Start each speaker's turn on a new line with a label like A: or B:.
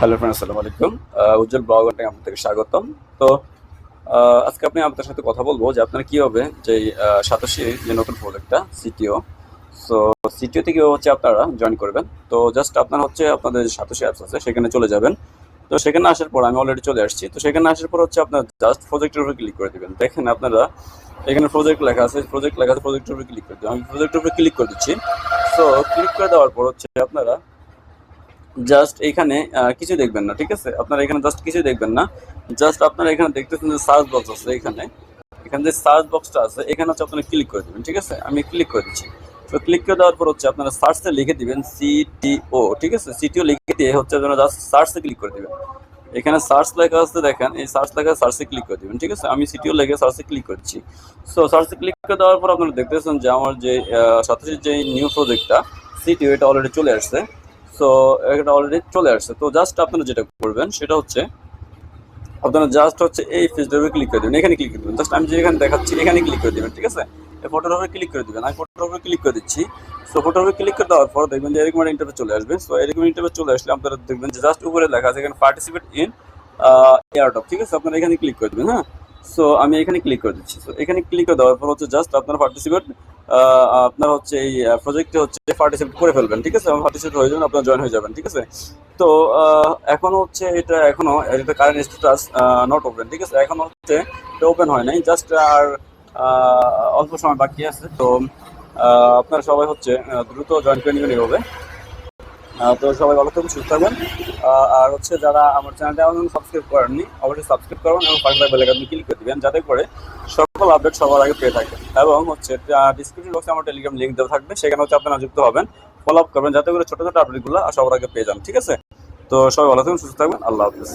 A: Hello friend আসসালামু আলাইকুম। উজ্জ্বল blog আপনাদেরকে স্বাগতম। তো আজকে আপনি আপনাদের সাথে কথা বলব যে আপনারা কীভাবে যে সাতাশি যে নতুন প্রজেক্টটা সিটিও সো সিটিও থেকে হচ্ছে আপনারা জয়েন করবেন? তো জাস্ট আপনার হচ্ছে আপনাদের যে সাতাশি অ্যাপস আছে, সেখানে চলে যাবেন। তো, সেখানে আসার পর আমি অলরেডি চলে আসছি। তো, সেখানে আসার পর হচ্ছে আপনার জাস্ট প্রজেক্টের উপরে ক্লিক করে দিবেন। দেখেন আপনারা, এখানে প্রজেক্ট লেখা আছে প্রজেক্ট লেখা আছে প্রজেক্টের উপরে ক্লিক করে দেবেন। আমি প্রজেক্টের উপরে ক্লিক করে দিচ্ছি। সো ক্লিক করে দেওয়ার পর হচ্ছে আপনারা জাস্ট এখানে কিছু দেখবেন না, ঠিক আছে? আপনারা এখানে জাস্ট কিছু দেখবেন না। জাস্ট আপনারা এখানে দেখতেছেন যে সার্চ বক্স আছে এখানে। এখানে যে সার্চ বক্সটা আছে, এখানে হচ্ছে আপনারা ক্লিক করে দেবেন, ঠিক আছে? আমি ক্লিক করে দিচ্ছি। তো ক্লিক করে দেওয়ার পর হচ্ছে আপনারা সার্চে লিখে দিবেন সিটিও ঠিক আছে? সিটিও লিখে দিয়ে হচ্ছে আপনারা জাস্ট সার্চে ক্লিক করে দিবেন। এখানে সার্চ লেখা আছে, দেখেন, এই সার্চ লেখা সার্চে ক্লিক করে দিবেন, ঠিক আছে? আমি সিটিও লেখে সার্চে ক্লিক করছি। সো সার্চে ক্লিক করে দেওয়ার পর আপনারা দেখতেছেন যে আমার যে সাতাশি যে নিউ প্রজেক্টটা সিটিও এটা অলরেডি চলে আসছে। সো এটা অলরেডি চলে আসছে। তো জাস্ট আপনারা যেটা করবেন, সেটা হচ্ছে আপনারা জাস্ট হচ্ছে এই উপরে ক্লিক করে দেবেন। এখানে ক্লিক করে দেবেন। জাস্ট আমি যেখানে দেখাচ্ছি, এখানে ক্লিক করে দেবেন, ঠিক আছে? এই ফটোর উপরে ক্লিক করে দেবেন। আমি ফটোর উপরে ক্লিক করে দিচ্ছি। সো ফটোর উপরে ক্লিক করে দেওয়ার পর দেখবেন যে এরকম একটা ইন্টারভিউ চলে আসবে। সো এরকম ইন্টারভিউ চলে আসলে আপনারা দেখবেন যে জাস্ট উপরে লেখা আছে এখানে পার্টিসিপেট ইন এয়ারটপ ঠিক আছে? আপনারা এখানে ক্লিক করে দেবেন হ্যাঁ? সো আমি এখানে ক্লিক করে দিচ্ছি। সো এখানে ক্লিক করে দেওয়ার পর হচ্ছে জাস্ট আপনারা পার্টিসিপেট আপনার হচ্ছে এই প্রজেক্টে হচ্ছে পার্টিসিপেট করে ফেলবেন ঠিক আছে? পার্টিসিপেট হয়ে যাবেন আপনারা জয়েন হয়ে যাবেন ঠিক আছে? তো এখনও হচ্ছে এটা এখনও এটা কারেন্ট স্ট্যাটাস নট ওপেন ঠিক আছে? এখনও হচ্ছে এটা ওপেন হয় নাই জাস্ট আর অল্প সময় বাকি আছে। তো আপনারা সবাই হচ্ছে দ্রুত জয়েন করে নেবেন আহ, তো সবাই ভালো থাকবেন সুস্থ থাকবেন আর হচ্ছে যারা আমার চ্যানেলটা এখন সাবস্ক্রাইব করেননি, অবশ্যই সাবস্ক্রাইব করবেন এবং পাশে বেল আইকন ক্লিক করে দেবেন, যাতে করে সকল আপডেট সবার আগে পেয়ে থাকেন এবং হচ্ছে ডিসক্রিপশন বক্সে আমার টেলিগ্রাম লিঙ্ক দেওয়া থাকবে, সেখানে হচ্ছে আপনারা যুক্ত হবেন ফলো আপ করবেন, যাতে করে ছোটো ছোটো আপডেটগুলো সবার আগে পেয়ে যান, ঠিক আছে? তো সবাই ভালো থাকবেন সুস্থ থাকবেন আল্লাহ হাফিজ।